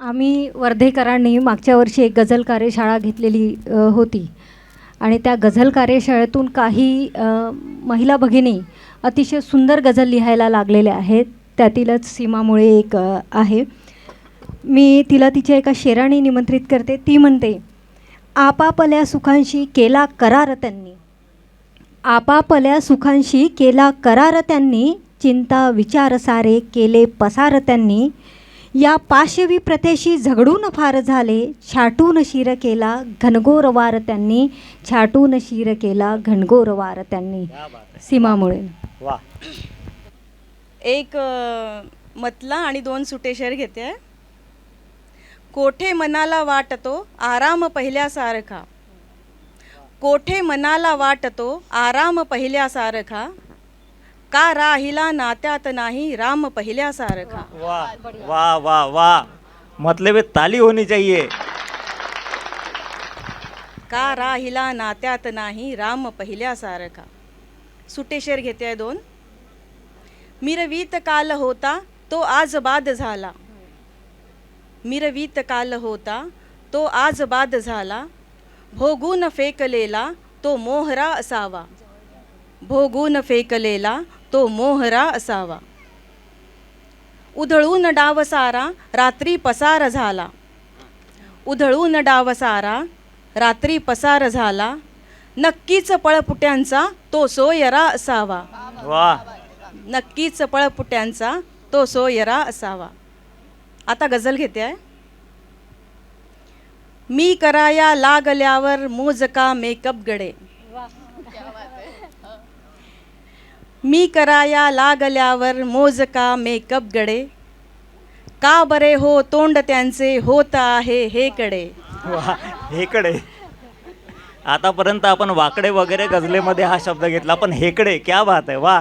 आम्ही वर्धेकरांनी मागच्या वर्षी एक गझल कार्यशाळा घेतलेली होती. आणि त्या गझल कार्यशाळेतून काही महिला भगिनी अतिशय सुंदर गझल लिहायला लागलेल्या आहेत. त्यातीलच सीमामुळे एक आहे. मी तिला तिच्या एका शेराने निमंत्रित करते. ती म्हणते आपापल्या सुखांशी केला करार त्यांनी. आपापल्या सुखांशी केला करार त्यांनी. चिंता विचार सारे केले पसार त्यांनी. या पाशवी प्रथेशी झगडून फार झाले. छाटून शिर केला घनघोर वार त्यांनी. छाटून शिर केला घनघोर वार त्यांनी. सीमामुळे. वा. एक मतला आणि दोन सुटे शेर घेते. आहे. कोठे मनाला वाटतो आराम पहिल्यासारखा. कोठे मनाला वाटतो आराम पहिल्यासारखा. का राहिला नात्यात नाही राम पहिल्यासारखा? वा वा वा वा. मतलब ये ताली होनी चाहिए का राहिला नात्यात नाही राम पहिल्यासारखा? सुटे शेर घेते दोन. मिरवीत काल होता तो आज बाद झाला. मिरवीत काल होता तो आज बाद झाला. भोगून फेकलेला तो मोहरा असावा. भोगून फेकलेला तो मोहरा असावा. उधळून डाव सारा रात्री पसार झाला. उधळून डाव सारा रात्री पसार झाला. नक्कीच पळपुट्यांचा तो सोयरा असावा. वा. नक्कीच पळपुट्यांचा तो सोयरा असावा. आता गझल घेते. आहे मी कराया लागल्यावर मोजका मेकअप गडे. मी कराया लागल्यावर मोजका मेकअप गडे? का बरे हो तोंड त्यांचे होत आहे हे कडे? वा हेकडे आतापर्यंत आपण वाकडे वगैरे गजलेमध्ये हा शब्द घेतला पण हेकडे क्या बात आहे वा.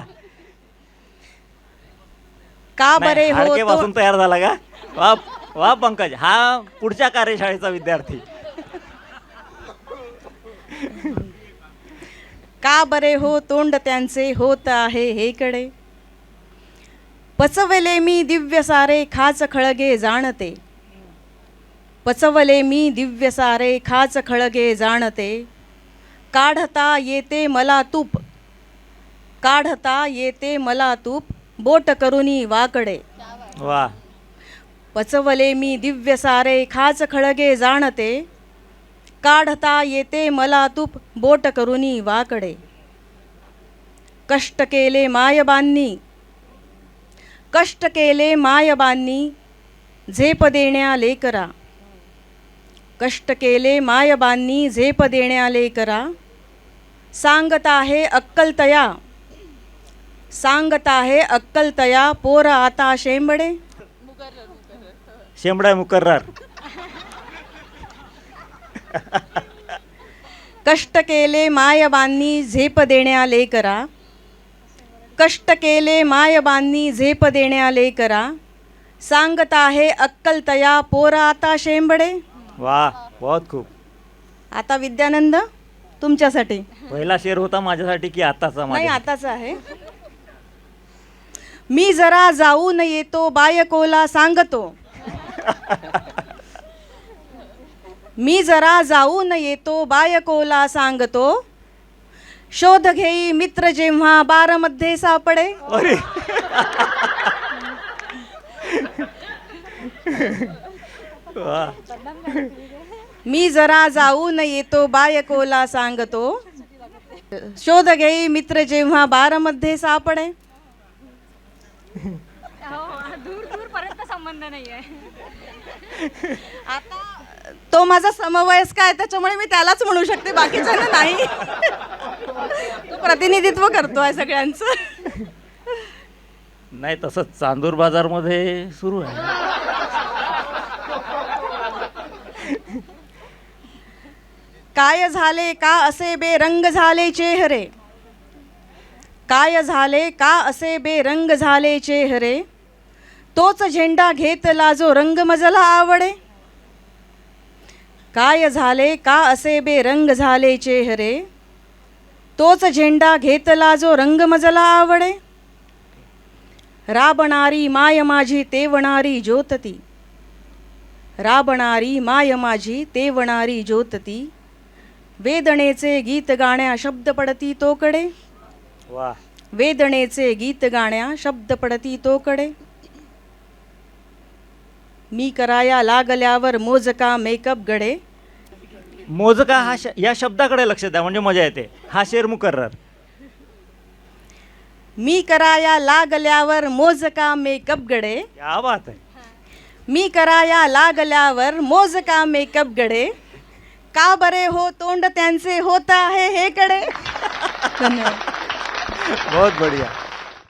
का बरे हो तो तयार झाला का? वा वा पंकज हा पुढच्या कार्यशाळेचा विद्यार्थी. का बरे हो तोंड त्यांचे होत आहे हे कडे पचवले मी दिव्य सारे खाच खळगे जाणते. पचवले मी दिव्य सारे खाच खळगे जाणते. काढता येते मला तूप. काढता येते मला तूप. बोट करुनी वाकडे. वा. पचवले मी दिव्य सारे खाच खळगे जाणते. काढता येते मला तूप बोट करुनी वाकडे. कष्ट केले मायबांनी कष्ट केले मायबांनी झेप देण्या लेकरा. कष्ट केले मायबांनी झेप देण्या लेकरा. सांगत आहे अक्कलतया सांगत आहे अक्कलतया पोर आता शेंबडे. शेंबडा मुकर्रार. कष्ट केले मायबांनी झेप देण्या लेकरा कष्ट केले मायबांनी झेप देण्या लेकरा सांगत आहे अक्कलतया पोरा आता शेंबडे. वा बहुत खूप. आता विद्यानंद तुमच्यासाठी. पहिला शेर होता माझ्यासाठी की आताचा नाही माझ्या आताच आहे. मी जरा जाऊन येतो बायकोला सांगतो. मी जरा जाऊन येतो बायकोला सांगतो. शोध घेई मित्र जेव्हा बारमध्ये सापडे. अरे. मी जरा जाऊन येतो बायकोला सांगतो. शोध घेई मित्र जेव्हा बारमध्ये सापडे. आता तो माझा समवयस्क आहे त्याच्यामुळे मी त्यालाच म्हणू शकते बाकीच्यांना नाही. तो प्रतिनिधित्व करतोय सगळ्यांचं. नाही तसंच चांदूर बाजारमध्ये सुरू आहे. काय झाले का असे बेरंग झाले चेहरे? काय झाले का असे बेरंग झाले चेहरे? तोच झेंडा घेतला जो रंग मजला आवडे. काय झाले का असे बेरंग झाले चेहरे? तोच झेंडा घेतला जो रंग मजला आवडे. राबणारी माय माझी तेवणारी ज्योतती. राबणारी माय माझी तेवणारी ज्योतती. वेदनेचे गीत गाण्या शब्द पडती तोकडे. वेदनेचे गीत गाण्या शब्द पडती तोकडे. मी कराया लागल्यावर मोजका मेकअप गडे. मोजका हा श या शब्दाकडे लक्ष द्या म्हणजे मजा येते. हा शेर मुकर्रर. मी कराया लागल्यावर मोजका मेकअप गडे. क्या बात आहे. मी कराया लागल्यावर मोजका मेकअप गडे. का बरे हो तोंड त्यांचे होत आहे हे कडे धन्यवाद बहुत बढिया.